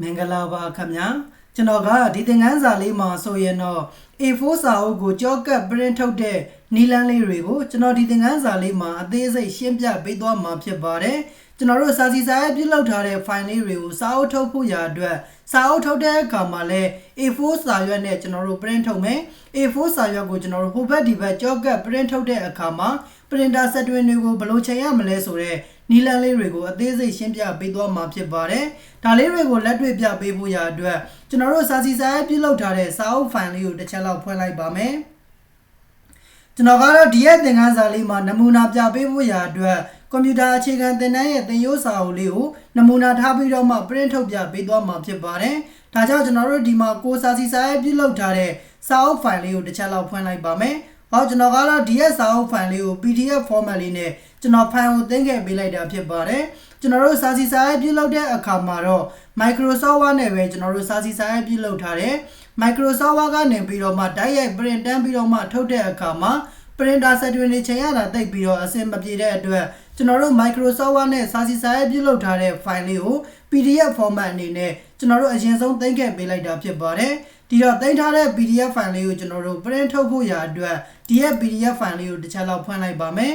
မင်္ဂလာပါခင်ဗျာကျွန်တော်ကဒီသင်ခန်းစာလေးမှာဆိုရင်တော့ A4 စာအုပ်ကိုကြောကပ် print ထုတ်တဲ့နီလန်းလေးတွေကိုကျွန်တော်ဒီသင်ခန်းစာလေးမှာအသေးစိတ်ရှင်းပြပေးသွားမှာဖြစ်ပါတယ် ကျွန်တော်တို့စာစီစာရေးပြုလုပ်ထားတဲ့ file လေးတွေကိုစာအုပ်ထုတ်ဖို့ရာအတွက်စာအုပ်ထုတ်တဲ့အခါမှာလဲ A4 စာရွက်နဲ့ကျွန်တော်တို့ print ထုတ်မယ် A4 စာရွက်ကိုကျွန်တော်တို့ဟိုဘက်ဒီဘက်ကြောကပ် print ထုတ်တဲ့အခါမှာ printer set တွင်တွေကိုဘယ်လိုချိန်ရမလဲဆိုတော့နီလန်းလေးတွေကိုအသေးစိတ်ရှင်းပြပေးသွားမှာဖြစ်ပါတယ်ဒါလေးတွေကိုလက်တွေ့ပြပေးဖို့ရာအတွက်ကျွန်တော်တို့စာစီစာရေးပြုလုပ်ထားတဲ့စာအုပ် file လေးကိုတစ်ချက်လောက်ဖွင့်လိုက်ပါမယ်ကျွန်တော်ကတော့ဒီရဲ့သင်ခန်းစာလေးမှာနမူနာပြပေးဖို့ရာအတွက် ကွန်ပျူတာအခြေခံသင်တန်းရဲ့သင်ရိုးစာအုပ်လေးကိုနမူနာထားပြီးတော့မှ print ထုတ်ပြပေးသွားမှာဖြစ်ပါတယ်။ဒါကြောင့်ကျွန်တော်တို့ဒီမှာကိုစာစီစာရေးပြုလုပ်ထားတဲ့စာအုပ် file လေးကိုတစ်ချက်လောက်ဖွင့်လိုက်ပါမယ်။ဟောကျွန်တော်ကတော့ဒီရဲ့စာအုပ် file လေးကို PDF format လေးနဲ့ကျွန်တော် file ကိုသင်ခဲ့ပေးလိုက်တာဖြစ်ပါတယ်။ကျွန်တော်တို့စာစီစာရေးပြုလုပ်တဲ့အခါမှာတော့ Microsoft Word နဲ့ပဲကျွန်တော်တို့စာစီစာရေးပြုလုပ်ထားတယ်။ Microsoft Word ကနေပြီးတော့မှတိုက်ရိုက် print တန်းပြီးတော့မှထုတ်တဲ့အခါမှာ printer set တွေနေချိန်ရတာတိတ်ပြီးတော့အဆင်မပြေတဲ့အတွက်ကျွန်တော်တို့ Microsoft Word နဲ့စာစီစာရေးပြုလုပ်ထားတဲ့ file လေးကို PDF format အနေနဲ့ကျွန်တော်တို့အရင်ဆုံးသိမ်းခဲ့ပေးလိုက်တာဖြစ်ပါတယ်ဒီတော့သိမ်းထားတဲ့ PDF file လေးကိုကျွန်တော်တို့ print ထုတ်ဖို့ရာအတွက်ဒီရဲ့ PDF file လေးကိုတစ်ချက်လောက်ဖွင့်လိုက်ပါမယ်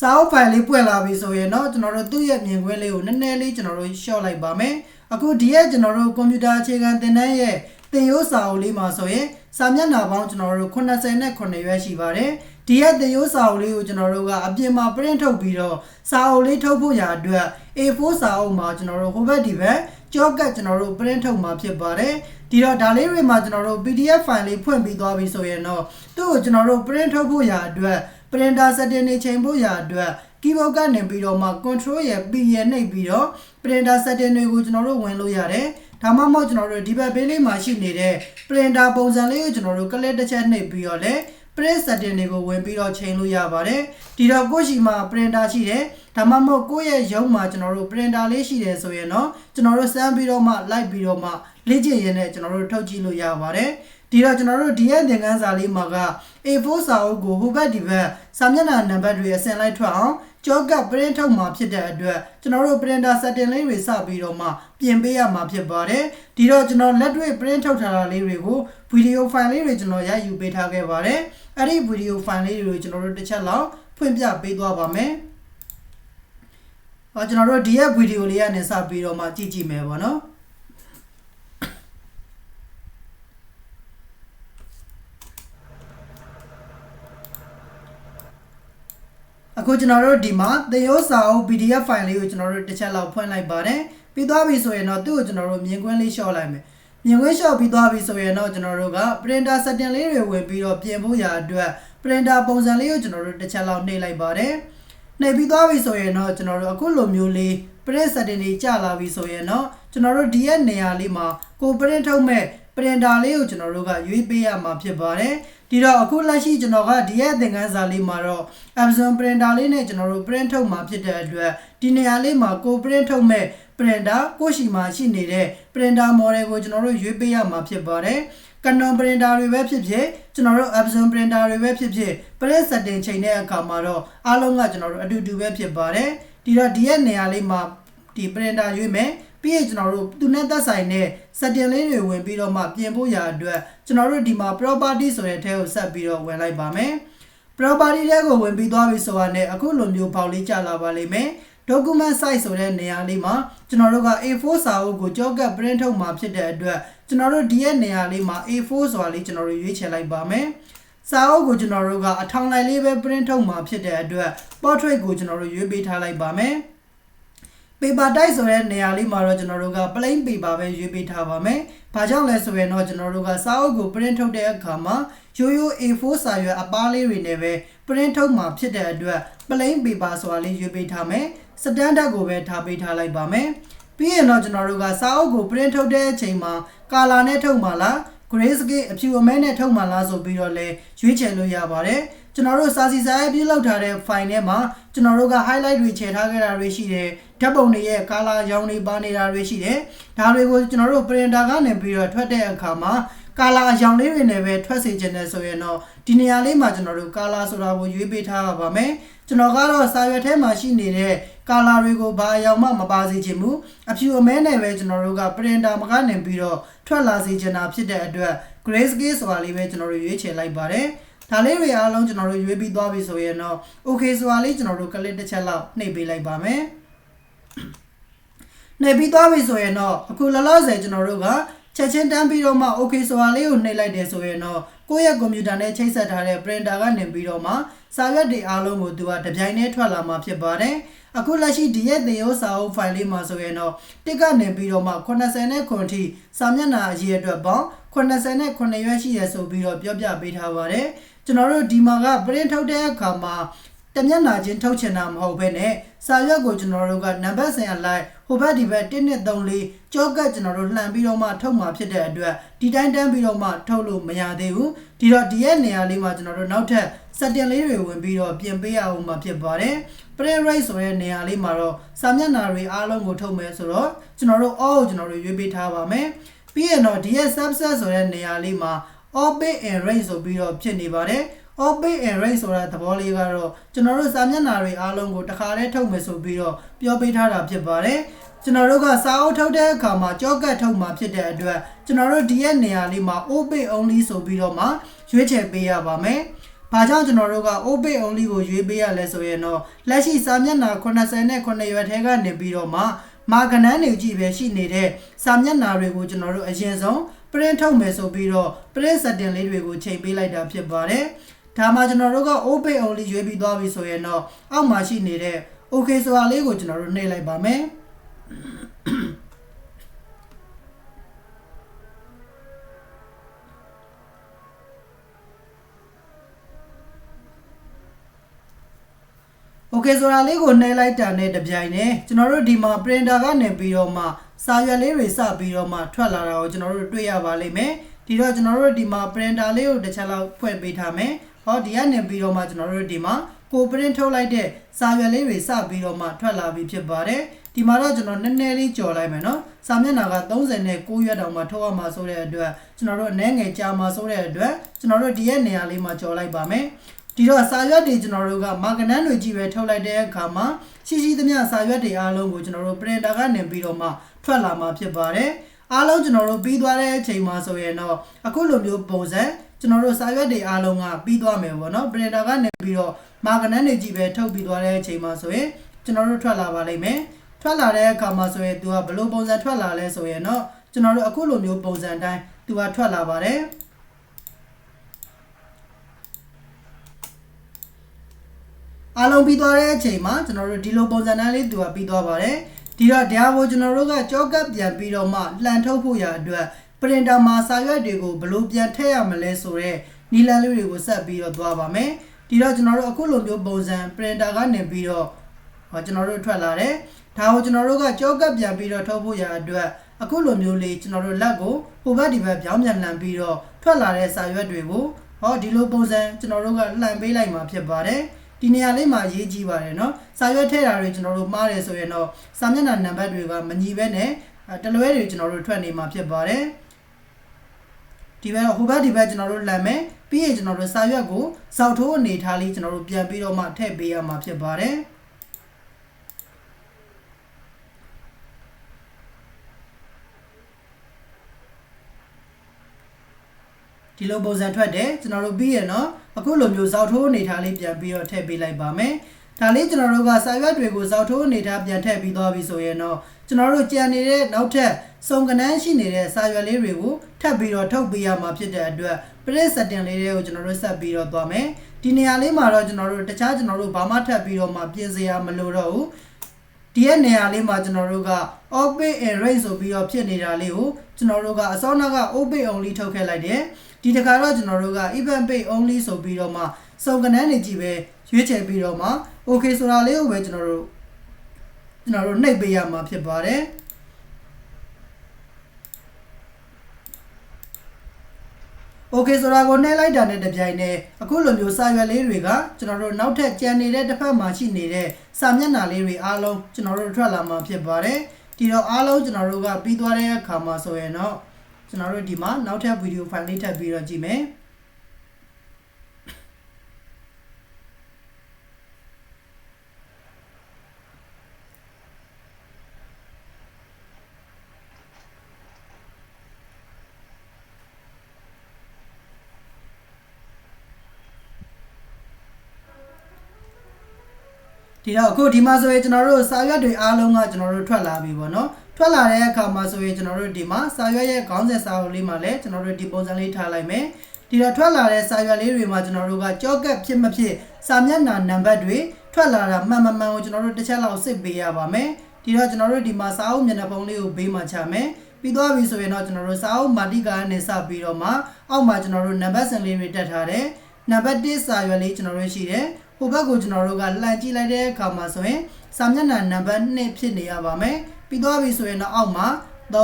စာအုပ် file လေးပွင့်လာပြီဆိုရင်တော့ကျွန်တော်တို့သူ့ရဲ့မြင်ကွင်းလေးကိုနည်းနည်းလေးကျွန်တော်တို့ short လိုက်ပါမယ်အခုဒီရဲ့ကျွန်တော်တို့ကွန်ပျူတာအခြေခံသင်တန်းရဲ့သင်ရိုးစာအုပ်လေးမှာဆိုရင် စာမျက်နှာပေါင်းကျွန်တော်တို့89နဲ့9ရွက်ရှိပါတယ်ဒီရဲ့သင်ရိုးစာအုပ်လေးကိုကျွန်တော်တို့ကအပြင်မှာ print ထုတ်ပြီးတော့စာအုပ်လေးထုတ်ဖို့ရာအတွက် A4 စာအုပ်မှာကျွန်တော်တို့ဟိုဘက်ဒီဘက်ကြောကတ်ကျွန်တော်တို့ print ထုတ်မှာဖြစ်ပါတယ်ဒီတော့ဒါလေးတွေမှာကျွန်တော်တို့ PDF file လေးဖွင့်ပြီးသွားပြီဆိုရင်တော့သူ့ကိုကျွန်တော်တို့ print ထုတ်ဖို့ရာအတွက် printer setting တွေချိန်ဖို့ရာအတွက် keyboard ကနေပြီးတော့မှ control ရဲ့ P ရဲ့နှိပ်ပြီးတော့ printer setting တွေကိုကျွန်တော်တို့ဝင်လို့ရတယ် ဒါမှမဟုတ်ကျွန်တော်တို့ဒီဘက်ဘေးလေးမှာရှိနေတဲ့ printer ပုံစံလေးကိုကျွန်တော်တို့ click တစ်ချက်နှိပ်ပြီးတော့လဲ print setting တွေကိုဝင်ပြီးတော့ချိန်လို့ရပါတယ်ဒီတော့ကိုယ့်ရှိမှာ printer ရှိတယ်ဒါမှမဟုတ်ကိုယ့်ရဲ့ရုံးမှာကျွန်တော်တို့ printer လေးရှိတယ်ဆိုရင်တော့ကျွန်တော်တို့စမ်းပြီးတော့မှ လိုက်ပြီးတော့မှလေ့ကျင့်ရင်းနဲ့ကျွန်တော်တို့ထုတ်ကြည့်လို့ရပါတယ်ဒီတော့ကျွန်တော်တို့ဒီရဲ့သင်ခန်းစာလေးမှာက A4 စာအုပ်ကိုဟိုဘက်ဒီဘက်စာမျက်နှာနံပါတ်တွေအစင်လိုက်ထွက်အောင် ကြောကပ် print ထုတ်မှာဖြစ်တဲ့အတွက်ကျွန်တော်တို့ printer setting လေးတွေစပြီးတော့မှပြင်ပေးရမှာဖြစ်ပါတယ်ဒီတော့ကျွန်တော်လက်တွေ့ print ထုတ်ထားတာလေးတွေကို video file လေးတွေကျွန်တော်ရယူပေးထားခဲ့ပါတယ်အဲ့ဒီ video file လေးတွေကိုကျွန်တော်တို့တစ်ချက်လောက်ဖွင့်ပြပေးသွားပါမယ်ဟောကျွန်တော်တို့ဒီရဲ့ video လေးကနေစပြီးတော့မှကြည့်ကြည့်မယ်ပေါ့နော် အခုကျွန်တော်တို့ဒီမှာသင်ရိုးစာအုပ် PDF file လေးကိုကျွန်တော်တို့တစ်ချက်လောက်ဖွင့်လိုက်ပါတယ်ပြီးသွားပြီဆိုရင်တော့သူ့ကိုကျွန်တော်တို့မြင်ကွင်းလေးလျှော့လိုက်မယ်မြင်ကွင်းလျှော့ပြီးသွားပြီဆိုရင်တော့ကျွန်တော်တို့က printer setting လေးတွေဝင်ပြီးတော့ပြင်ဖို့ရာအတွက် printer ပုံစံလေးကိုကျွန်တော်တို့တစ်ချက်လောက်နှိပ်လိုက်ပါတယ်နှိပ်ပြီးသွားပြီဆိုရင်တော့ကျွန်တော်တို့အခုလိုမျိုးလေး print setting တွေကြာလာပြီဆိုရင်တော့ကျွန်တော်တို့ဒီရဲ့နေရာလေးမှာကို print ထုတ်မဲ့ printer လေးကိုကျွန်တော်တို့ကရွေးပေးရမှာဖြစ်ပါတယ်ဒီတော့အခုလက်ရှိကျွန်တော်ကဒီရဲ့သင်ခန်းစာလေးမှာတော့ Amazon printer လေးနဲ့ကျွန်တော်တို့ print ထုတ်မှာဖြစ်တဲ့အတွက်ဒီနေရာလေးမှာကို print ထုတ်မဲ့ printer ကိုရှိမှာရှိနေတဲ့ printer model ကိုကျွန်တော်တို့ရွေးပေးရမှာဖြစ်ပါတယ် Canon printer တွေပဲဖြစ်ဖြစ်ကျွန်တော်တို့ Epson printer တွေပဲဖြစ်ဖြစ် print setting ချိန်တဲ့အခါမှာတော့အားလုံးကကျွန်တော်တို့အတူတူပဲဖြစ်ပါတယ် ဒီတော့ဒီရဲ့နေရာလေးမှာဒီ printer ရွေးမယ်ပြီးရင်ကျွန်တော်တို့သူနဲ့သက်ဆိုင်တဲ့ setting လေးတွေဝင်ပြီးတော့မှပြင်ဖို့ရာအတွက်ကျွန်တော်တို့ဒီမှာ property ဆိုတဲ့ထဲကိုဆက်ပြီးတော့ဝင်လိုက်ပါမယ် property တွေကိုဝင်ပြီးသွားပြီဆိုတာနဲ့အခုလိုမျိုးပေါက်လေးကျလာပါလိမ့်မယ် document size ဆိုတဲ့နေရာလေးမှာကျွန်တော်တို့က A4 စာအုပ်ကိုကြောကပ် print ထုတ်မှာဖြစ်တဲ့အတွက်ကျွန်တော်တို့ဒီရဲ့နေရာလေးမှာ A4 ဆိုတာလေးကျွန်တော်တို့ရွေးချယ်လိုက်ပါမယ် စာအုပ်ကိုကျွန်တော်တို့ကအထောင်လိုက်လေးပဲ print ထုတ်မှာဖြစ်တဲ့အတွက် portrait ကိုကျွန်တော်တို့ရွေးပေးထားလိုက်ပါမယ် paper type ဆိုတဲ့နေရာလေးမှာတော့ကျွန်တော်တို့က plain paper ပဲရွေးပေးထားပါမယ်။ဘာကြောင့်လဲဆိုရင်တော့ကျွန်တော်တို့ကစာအုပ်ကို print ထုတ်တဲ့အခါမှာရိုးရိုး A4 စာရွက်အပါးလေးတွေနဲ့ပဲ print ထုတ်မှာဖြစ်တဲ့အတွက် plain paper ဆိုတာလေးရွေးပေးထားမယ်။ standard ကိုပဲထားပေးထားလိုက်ပါမယ်။ပြီးရင်တော့ကျွန်တော်တို့ကစာအုပ်ကို print ထုတ်တဲ့အချိန်မှာ color နဲ့ထုတ်မှာလား gray scale အဖြူအမဲနဲ့ထုတ်မှာလားဆိုပြီးတော့လဲရွေးချယ်လို့ရပါတယ်။ကျွန်တော်တို့စာစီစာရေးပြုလုပ်ထားတဲ့ file ထဲမှာကျွန်တော်တို့က highlight တွေချဲထားခဲ့တာတွေရှိတယ်ဓာတ်ပုံတွေရဲ့ color ရောင်တွေပါနေတာတွေရှိတယ်ဒါတွေကိုကျွန်တော်တို့ printer ကနေပြီးတော့ထွက်တဲ့အခါမှာ ကာလာအယောင်လေးတွေနဲ့ပဲထွက်စေခြင်းနဲ့ဆိုရင်တော့ဒီနေရာလေးမှာကျွန်တော်တို့ကာလာဆိုတာကိုရွေးပေးထားရပါမယ်ကျွန်တော်ကတော့စာရွက်ထဲမှာရှိနေတဲ့ကာလာတွေကိုဘာအယောင်မှမပါစေချင်ဘူးအဖြူအမဲနဲ့ပဲကျွန်တော်တို့ကပရင်တာမကနေပြီးတော့ထွက်လာစေချင်တာဖြစ်တဲ့အတွက် grayscale ဆိုတာလေးပဲကျွန်တော်တို့ရွေးချယ်လိုက်ပါတယ်ဒါလေးတွေအားလုံးကျွန်တော်တို့ရွေးပြီးသွားပြီဆိုရင်တော့ okay ဆိုတာလေးကျွန်တော်တို့ click တစ်ချက်လောက်နှိပ်ပေးလိုက်ပါမယ်နှိပ်ပြီးသွားပြီဆိုရင်တော့အခုလောလောဆယ်ကျွန်တော်တို့က ချက်ချင်းတန်းပြီးတော့မှ okay ဆိုတာလေးကိုနှိပ်လိုက်တယ်ဆိုရင်တော့ကိုယ့်ရဲ့ကွန်ပျူတာနဲ့ချိတ်ဆက်ထားတဲ့ printer ကနေပြီးတော့မှစာရွက်တွေအားလုံးကိုသူကတပြိုင်တည်းထွက်လာမှာဖြစ်ပါတယ်အခုလက်ရှိဒီရဲ့သင်ရိုးစာအုပ် file လေးမှာဆိုရင်တော့တစ်ကနေပြီးတော့မှ80နဲ့9ထိစာမျက်နှာအရေးအတွက်ပေါင်း80နဲ့9ရွက်ရှိရဆိုပြီးတော့ပြောပြပေးထားပါတယ်ကျွန်တော်တို့ဒီမှာက print ထုတ်တဲ့အခါမှာ တမျက်နှာချင်းထုတ်ချင်တာမဟုတ်ဘဲနဲ့စာရွက်ကိုကျွန်တော်တို့ကနံပါတ်ဆိုင်အလိုက်ဟိုဘက်ဒီဘက်1နဲ့3လေးကြောကတ်ကျွန်တော်တို့လှန်ပြီးတော့မှထုတ်မှာဖြစ်တဲ့အတွက်ဒီတိုင်းတန်းပြီးတော့မှထုတ်လို့မရသေးဘူးဒီတော့ဒီရဲ့နေရာလေးမှာကျွန်တော်တို့နောက်ထပ် setting လေးတွေဝင်ပြီးတော့ပြင်ပေးရအောင်မှာဖြစ်ပါတယ် print rate ဆိုတဲ့နေရာလေးမှာတော့စာမျက်နှာတွေအားလုံးကိုထုတ်မယ်ဆိုတော့ကျွန်တော်တို့ all ကိုကျွန်တော်တို့ရွေးပေးထားပါမယ်ပြီးရင်တော့ဒီရဲ့ subset ဆိုတဲ့နေရာလေးမှာ open and rate ဆိုပြီးတော့ဖြစ်နေပါတယ် open and rate ဆိုတဲ့သဘောလေးကတော့ကျွန်တော်တို့စာမျက်နှာတွေအားလုံးကိုတစ်ခါတည်းထုတ်မယ်ဆိုပြီးတော့ပြောပေးထားတာဖြစ်ပါတယ်ကျွန်တော်တို့ကစာအုပ်ထုတ်တဲ့အခါမှာကြောကတ်ထုတ်မှာဖြစ်တဲ့အတွက်ကျွန်တော်တို့ဒီရဲ့နေရာလေးမှာ open only ဆိုပြီးတော့မှရွေးချယ်ပေးရပါမယ်။ဘာကြောင့်ကျွန်တော်တို့က open only ကိုရွေးပေးရလဲဆိုရင်တော့လက်ရှိစာမျက်နှာ80နဲ့9ရွက်ထဲကနေပြီးတော့မှမာကနန်းတွေကြည့်ပဲရှိနေတဲ့စာမျက်နှာတွေကိုကျွန်တော်တို့အရင်ဆုံး print ထုတ်မယ်ဆိုပြီးတော့ print setting လေးတွေကိုချိန်ပေးလိုက်တာဖြစ်ပါတယ်။ ဒါမှကျွန်တော်တို့က open only ရွေးပြီးသွားပြီဆိုရင်တော့အောက်မှာရှိနေတဲ့ okay ဆိုတာလေးကိုကျွန်တော်တို့နှိပ်လိုက်ပါမယ်။ Okay ဆိုတာလေးကိုနှိပ်လိုက်တာနဲ့တပြိုင်နက်ကျွန်တော်တို့ဒီမှာ printer ကနေပြီးတော့မှစာရွက်လေးတွေစပြီးတော့မှထွက်လာတာကိုကျွန်တော်တို့တွေ့ရပါလိမ့်မယ်ဒီတော့ကျွန်တော်တို့ဒီမှာ printer လေးကိုတစ်ချက်လောက်ဖွင့်ပေးထားမယ် ဟောဒီကနေပြီးတော့မှကျွန်တော်တို့ဒီမှာကို print ထုတ်လိုက်တဲ့စာရွက်လေးတွေစပြီးတော့မှထွက်လာပြီဖြစ်ပါတယ်ဒီမှာတော့ကျွန်တော်နည်းနည်းလေးကြော်လိုက်မယ်နော်စာမျက်နှာက39ရွက်တောင်မှထုတ်ရမှာဆိုတဲ့အတွက်ကျွန်တော်တို့အနည်းငယ်ကြာမှာဆိုတဲ့အတွက်ကျွန်တော်တို့ဒီရဲ့နေရာလေးမှာကြော်လိုက်ပါမယ်ဒီတော့စာရွက်တွေကျွန်တော်တို့ကမာကနန်းတွေကြီးပဲထုတ်လိုက်တဲ့အခါမှာရှိရှိသမျှစာရွက်တွေအားလုံးကိုကျွန်တော်တို့ printer ကနေပြီးတော့မှထွက်လာမှာဖြစ်ပါတယ်အားလုံးကျွန်တော်တို့ပြီးသွားတဲ့အချိန်မှာဆိုရင်တော့အခုလိုမျိုးပုံစံ ကျွန်တော်တို့စာရွက်တွေအားလုံးကပြီးသွားမယ်ပေါ့နော် printer ကနေပြီးတော့မာကနန်းတွေကြီးပဲထုတ်ပြီးသွားတဲ့အချိန်မှာဆိုရင်ကျွန်တော်တို့ထွက်လာပါလိမ့်မယ်ထွက်လာတဲ့အခါမှာဆိုရင်သူကဘယ်လိုပုံစံထွက်လာလဲဆိုရင်တော့ကျွန်တော်တို့အခုလိုမျိုးပုံစံတိုင်းသူကထွက်လာပါတယ်အားလုံးပြီးသွားတဲ့အချိန်မှာကျွန်တော်တို့ဒီလိုပုံစံတိုင်းလေးသူကပြီးသွားပါတယ်ဒီတော့ဒါကိုကျွန်တော်တို့ကကြောကပ်ပြန်ပြီးတော့မှလှန်ထုတ်ဖို့ရအတွက် ပရင်တာမှာစာရွက်တွေကိုဘယ်လိုပြန်ထည့်ရမလဲဆိုတော့နီလန်လေးတွေကိုဆက်ပြီးတော့သွားပါမယ်ဒီတော့ကျွန်တော်တို့အခုလိုမျိုးပုံစံပရင်တာကနေပြီးတော့ဟောကျွန်တော်တို့ထွက်လာတယ်ဒါကိုကျွန်တော်တို့ကကြောကပ်ပြန်ပြီးတော့ထုတ်ဖို့ရအတွက်အခုလိုမျိုးလေးကျွန်တော်တို့လက်ကိုဟိုဘက်ဒီဘက်ပြောင်းပြန်လှန်ပြီးတော့ထွက်လာတဲ့စာရွက်တွေကိုဟောဒီလိုပုံစံကျွန်တော်တို့ကလှန်ပေးလိုက်မှာဖြစ်ပါတယ်ဒီနေရာလေးမှာရေးကြည့်ပါတယ်เนาะစာရွက်ထည့်တာတွေကျွန်တော်တို့မှားတယ်ဆိုရင်တော့စာမျက်နှာနံပါတ်တွေကမညီဘဲနဲ့တလွဲတွေကျွန်တော်တို့ထွက်နေမှာဖြစ်ပါတယ် ဒီဘက်ဟိုဘက်ဒီဘက်ကျွန်တော်တို့လမ်းမယ်ပြီးရင်ကျွန်တော်တို့စာရွက်ကိုစောက်ထိုးအနေထားလေးကျွန်တော်တို့ပြန်ပြီးတော့မှထည့်ပေးရမှာဖြစ်ပါတယ်ဒီလိုပုံစံထွက်တယ်ကျွန်တော်တို့ပြီးရနော်အခုလိုမျိုးဇောက်ထိုးအနေထားလေးပြန်ပြီးတော့ထည့်ပေးလိုက်ပါမယ်ဒါလေးကျွန်တော်တို့ကစာရွက်တွေကိုဇောက်ထိုးအနေထားပြန်ထည့်ပြီးသွားပြီဆိုရင်တော့ ကျွန်တော်တို့ကြံနေတဲ့နောက်ထပ်စုံကနန်းရှိနေတဲ့စာရွက်လေးတွေကိုထပ်ပြီးတော့ထုတ်ပေးရမှာဖြစ်တဲ့အတွက် print setting လေးတွေကိုကျွန်တော်တို့ဆက်ပြီးတော့သွားမယ်ဒီနေရာလေးမှာတော့ကျွန်တော်တို့တခြားကျွန်တော်တို့ဘာမှထပ်ပြီးတော့မှပြင်စရာမလိုတော့ဘူးဒီရဲ့နေရာလေးမှာကျွန်တော်တို့က open and rate ဆိုပြီးတော့ဖြစ်နေတာလေးကိုကျွန်တော်တို့ကအစောနောက်က open only ထုတ်ခဲ့လိုက်တယ်ဒီတခါတော့ကျွန်တော်တို့က event page only ဆိုပြီးတော့မှစုံကနန်းနေကြည့်ပဲရွေးချယ်ပြီးတော့မှ okay ဆိုတာလေးကိုပဲကျွန်တော်တို့ ကျွန်တော်တို့နှိပ်ပေးရမှာဖြစ်ပါတယ်โอเคဆိုတာကိုနှိပ်လိုက်တာနဲ့တပြိုင်နက်အခုလိုမျိုးစာရွက်လေးတွေကကျွန်တော်တို့နောက်ထပ်ကြံနေတဲ့တစ်ဖက်မှာရှိနေတဲ့စာမျက်နှာလေးတွေအားလုံးကျွန်တော်တို့ထွက်လာမှာဖြစ်ပါတယ်ဒီတော့အားလုံးကျွန်တော်တို့ကပြီးသွားတဲ့အခါမှာဆိုရင်တော့ ကျွန်တော်တို့ဒီမှာနောက်ထပ်ဗီဒီယိုဖိုင်လေးထပ်ပြီးတော့ကြည့်မယ် ဒီတော့အခုဒီမှာဆိုရင်ကျွန်တော်တို့စာရွက်တွေအားလုံးကကျွန်တော်တို့ထွက်လာပြီပေါ့နော်ထွက်လာတဲ့အခါမှာဆိုရင်ကျွန်တော်တို့ဒီမှာစာရွက်ရဲ့ခေါင်းစဉ်စာအုပ်လေးမှာလည်းကျွန်တော်တို့ဒီပုံစံလေးထားလိုက်မယ်ဒီတော့ထွက်လာတဲ့စာရွက်လေးတွေမှာကျွန်တော်တို့ကကြောကက်ဖြစ်မဖြစ်စာမျက်နှာနံပါတ်တွေထွက်လာတာမှန်မှန်မှန်ကိုကျွန်တော်တို့တစ်ချက်လောက်စစ်ပေးရပါမယ်ဒီတော့ကျွန်တော်တို့ဒီမှာစာအုပ်မျက်နှာပုံလေးကိုဘေးမှာချမယ်ပြီးသွားပြီဆိုရင်တော့ကျွန်တော်တို့စာအုပ်မာတိကာနဲ့စပြီးတော့မှအောက်မှာကျွန်တော်တို့နံပါတ်စံလေးတွေတက်ထားတယ်နံပါတ်1စာရွက်လေးကျွန်တော်တို့ရှိတယ် ဟိုဘက်ကိုကျွန်တော်တို့ကလှန်ကြည့်လိုက်တဲ့အခါမှာဆိုရင်စာမျက်နှာနံပါတ်2ဖြစ်နေရပါမယ်ပြီးသွားပြီဆိုရင်တော့အောက်မှာ3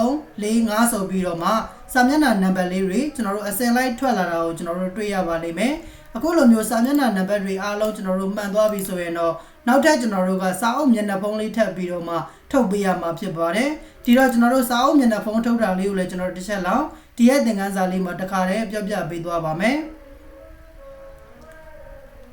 4 5ဆိုပြီးတော့မှစာမျက်နှာနံပါတ်လေးတွေကျွန်တော်တို့အစင်လိုက်ထွက်လာတာကိုကျွန်တော်တို့တွေ့ရပါလိမ့်မယ်အခုလိုမျိုးစာမျက်နှာနံပါတ်တွေအားလုံးကျွန်တော်တို့မှန်သွားပြီဆိုရင်တော့နောက်ထပ်ကျွန်တော်တို့ကစာအုပ်မျက်နှာဖုံးလေးထပ်ပြီးတော့မှထုတ်ပေးရမှာဖြစ်ပါတယ်ဒီတော့ကျွန်တော်တို့စာအုပ်မျက်နှာဖုံးထုတ်တာလေးကိုလည်းကျွန်တော်တို့တစ်ချက်လောက်ဒီရဲ့သင်ခန်းစာလေးမှာတစ်ခါတည်းပြောပြပေးသွားပါမယ်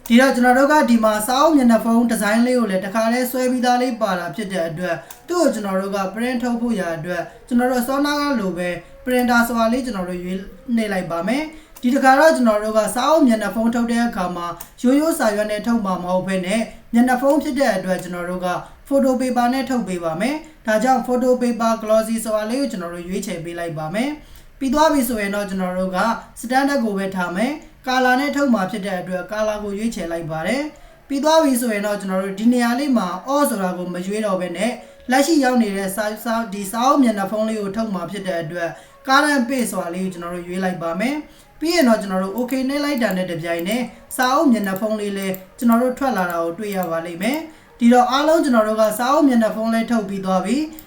ဒီတော့ကျွန်တော်တို့ကဒီမှာစာအုပ်မျက်နှာဖုံးဒီဇိုင်းလေးကိုလည်းတခါတည်းဆွဲပြီးသားလေးပါတာဖြစ်တဲ့အတွက်သူ့ကိုကျွန်တော်တို့က print ထုတ်ဖို့ရအတွက်ကျွန်တော်တို့စောနာကလိုပဲ printer ဆိုတာလေးကျွန်တော်တို့ရွေးနေလိုက်ပါမယ်ဒီတခါတော့ကျွန်တော်တို့ကစာအုပ်မျက်နှာဖုံးထုတ်တဲ့အခါမှာရိုးရိုးစာရွက်နဲ့ထုတ်မှာမဟုတ်ဘဲနဲ့မျက်နှာဖုံးဖြစ်တဲ့အတွက်ကျွန်တော်တို့က photo paper နဲ့ထုတ်ပေးပါမယ်ဒါကြောင့် photo paper glossy ဆိုတာလေးကိုကျွန်တော်တို့ရွေးချယ်ပေးလိုက်ပါမယ်ပြီးသွားပြီဆိုရင်တော့ကျွန်တော်တို့က standard ကိုပဲထားမယ် ကာလာနဲ့ထုတ်မှာဖြစ်တဲ့အတွက်ကာလာကိုရွေးချယ်လိုက်ပါတယ်ပြီးသွားပြီဆိုရင်တော့ကျွန်တော်တို့ဒီနေရာလေးမှာ all ဆိုတာကိုမရွေးတော့ဘဲနဲ့လက်ရှိရောက်နေတဲ့စာစာဒီစာအုပ်မျက်နှာဖုံးလေးကိုထုတ်မှာဖြစ်တဲ့အတွက် current page ဆိုတာလေးကိုကျွန်တော်တို့ရွေးလိုက်ပါမယ်ပြီးရင်တော့ကျွန်တော်တို့ okay နဲ့လိုက်တာနဲ့တပြိုင်နက်စာအုပ်မျက်နှာဖုံးလေးလည်းကျွန်တော်တို့ထွက်လာတာကိုတွေ့ရပါလိမ့်မယ်ဒီတော့အားလုံးကျွန်တော်တို့ကစာအုပ်မျက်နှာဖုံးလေးထုတ်ပြီးသွားပြီအဲ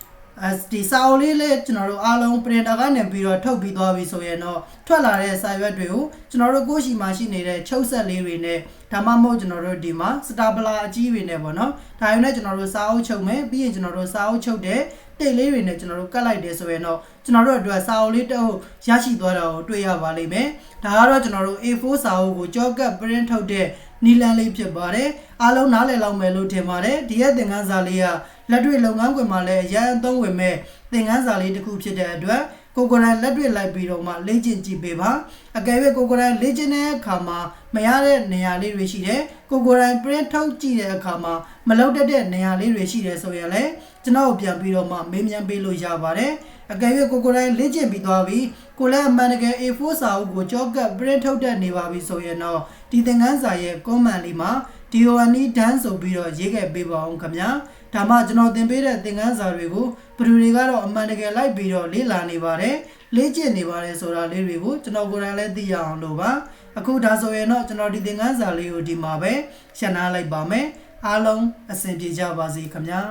ဒီစာအုပ်လေးလည်းကျွန်တော်တို့အားလုံး printer ကနေပြီးတော့ထုတ်ပြီးသွားပြီဆိုရင်တော့ထွက်လာတဲ့စာရွက်တွေကိုကျွန်တော်တို့ကိုယ့်ရှိမှရှိနေတဲ့ချုပ်ဆက်လေးတွေနဲ့ဒါမှမဟုတ်ကျွန်တော်တို့ဒီမှာ stapler အကြီးတွေနဲ့ပေါ့နော်ဒါရုံနဲ့ကျွန်တော်တို့စာအုပ်ချုပ်မယ်ပြီးရင်ကျွန်တော်တို့စာအုပ်ချုပ်တဲ့တိတ်လေးတွေနဲ့ကျွန်တော်တို့ကတ်လိုက်တယ်ဆိုရင်တော့ကျွန်တော်တို့အတွက်စာအုပ်လေးတစ်အုပ်ရရှိသွားတာကိုတွေ့ရပါလိမ့်မယ်ဒါကတော့ကျွန်တော်တို့ A4 စာအုပ်ကိုကြောကတ် print ထုတ်တဲ့နီလန်လေးဖြစ်ပါတယ်အားလုံးနားလည်လောက်မယ်လို့ထင်ပါတယ်ဒီရဲ့သင်ခန်းစာလေးကလက်တွေ့လုပ်ငန်းခွင်မှာလည်းအရန်အသုံးဝင်မဲ့သင်ခန်းစာလေးတစ်ခုဖြစ်တဲ့အတွက် ကိုကိုရန်လက်တွေ့လိုက်ပြီးတော့မှလေ့ကျင့်ကြည့်ပေးပါအကယ်၍ကိုကိုရန်လေ့ကျင့်တဲ့အခါမှာမရတဲ့နေရာလေးတွေရှိတယ်ကိုကိုရန် print ထုတ်ကြည့်တဲ့အခါမှာမလောက်တတ်တဲ့နေရာလေးတွေရှိတယ်ဆိုရင်လည်းကျွန်တော်ပြန်ပြီးတော့မှမေးမြန်းပေးလို့ရပါတယ်အကယ်၍ကိုကိုတိုင်းလေ့ကျင့်ပြီးသွားပြီကိုလည်းအမှန်တကယ် A4 စာအုပ်ကိုကြောကပ် print ထုတ်တတ်နေပါပြီဆိုရင်တော့ဒီသင်ခန်းစာရဲ့ comment လေးမှာ DONE done ဆိုပြီးတော့ရေးခဲ့ပေးပါအောင်ခင်ဗျာဒါမှကျွန်တော်သင်ပေးတဲ့သင်ခန်းစာတွေကို ဘယ်သူတွေကတော့အမှန်တကယ်လိုက်ပြီးတော့လေ့လာနေပါတယ်လေ့ကျင့်နေပါတယ်ဆိုတာလေးတွေကိုကျွန်တော်ကိုယ်တိုင်လည်းသိရအောင်လို့ပါအခုဒါဆိုရင်တော့ကျွန်တော်ဒီသင်ခန်းစာလေးကိုဒီမှာပဲရှင်းနာလိုက်ပါမယ်အားလုံးအဆင်ပြေကြပါစေခင်ဗျာ